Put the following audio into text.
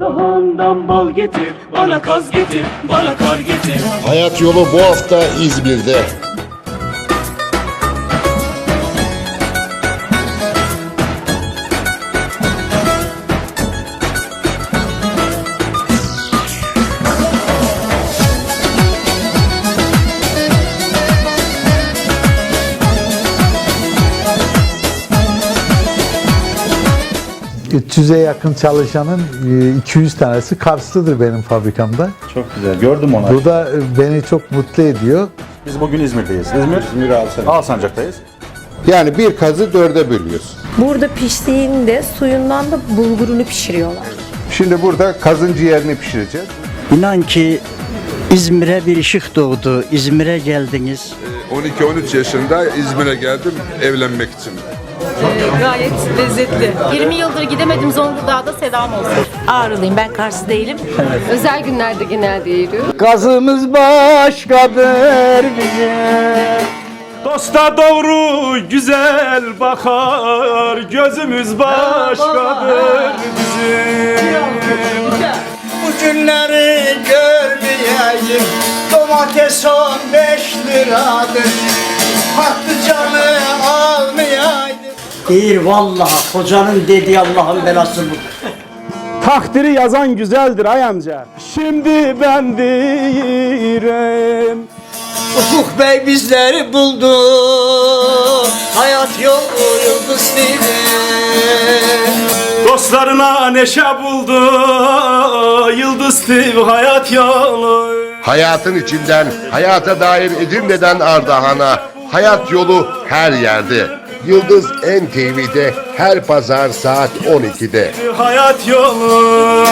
Dağından bal getir, bana kaz getir, bana kar getir. Hayat yolu bu hafta İzmir'de. ...300'e yakın çalışanın e, 200 tanesi Karslıdır benim fabrikamda. Çok güzel. Gördüm onu. Bu da e, beni çok mutlu ediyor. Biz bugün İzmir'deyiz. İzmir, İzmir Alsancak. Alsancak'tayız. Yani bir kazı dörde bölüyoruz. Burada piştiğinde suyundan da bulgurunu pişiriyorlar. Şimdi burada kazın ciğerini pişireceğiz. İnan ki İzmir'e bir ışık doğdu. İzmir'e geldiniz. 12-13 yaşında İzmir'e geldim evlenmek için. Gayet lezzetli. 20 yıldır gidemedim Zonguldak'ta sedam olsun. Ağrılıyım ben Kars değilim. Özel günlerde genelde yiyorum. Gazımız başkadır bize. Dosta doğru güzel bakar, gözümüz başkadır bizim. Bu günleri görmeyeyim. Domates 15 liradır. Patlıcanı. Değil vallahi kocanın dediği Allah'ın belası bu. Takdiri yazan güzeldir ay amca. Şimdi ben değilim. Ufuk Bey bizleri buldu. Hayat yolu yıldız Dostlarına neşe buldu, Yıldız TV hayat yolu. Hayatın içinden, hayata dair Edirne'den Ardahan'a, hayat yolu her yerde. Yıldız NTV'de her pazar saat 12'de. Hayat yolu